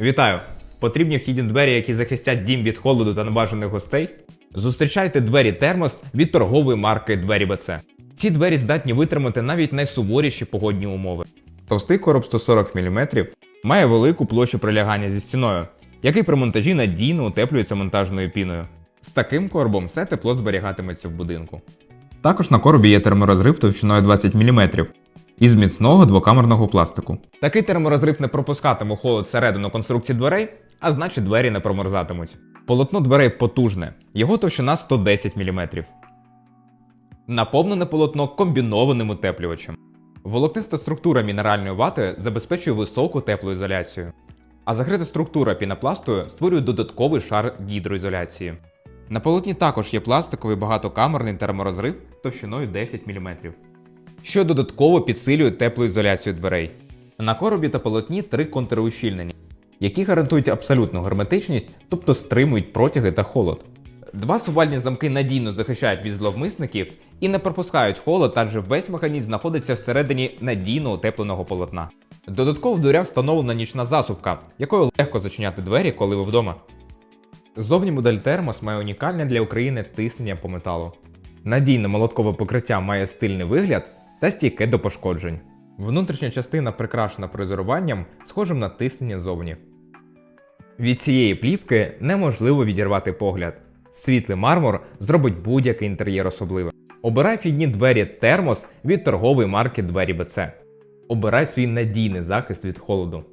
Вітаю! Потрібні вхідні двері, які захистять дім від холоду та небажаних гостей? Зустрічайте двері термос від торгової марки Двері БЦ. Ці двері здатні витримати навіть найсуворіші погодні умови. Товстий короб 140 мм має велику площу прилягання зі стіною, який при монтажі надійно утеплюється монтажною піною. З таким коробом все тепло зберігатиметься в будинку. Також на коробі є терморозрив товщиною 20 мм із міцного двокамерного пластику. Такий терморозрив не пропускатиме холод всередину конструкції дверей, а значить двері не промерзатимуть. Полотно дверей потужне, його товщина 110 мм. Наповнене полотно комбінованим утеплювачем. Волокниста структура мінеральної вати забезпечує високу теплоізоляцію, а закрита структура пінопластою створює додатковий шар гідроізоляції. На полотні також є пластиковий багатокамерний терморозрив товщиною 10 мм що додатково підсилює теплоізоляцію дверей. На коробі та полотні три контрущільнення, які гарантують абсолютну герметичність, тобто стримують протяги та холод. Два сувальні замки надійно захищають від зловмисників і не пропускають холод, адже весь механізм знаходиться всередині надійно утепленого полотна. Додатково в дверях встановлена нічна засувка, якою легко зачиняти двері, коли ви вдома. Зовні модель термос має унікальне для України тиснення по металу. Надійне молоткове покриття має стильний вигляд та стійке до пошкоджень. Внутрішня частина прикрашена фрезеруванням, схожим на тиснення зовні. Від цієї плівки неможливо відірвати погляд. Світлий мармур зробить будь-який інтер'єр особливим. Обирай фідні двері термос від торгової марки Двері БЦ. Обирай свій надійний захист від холоду.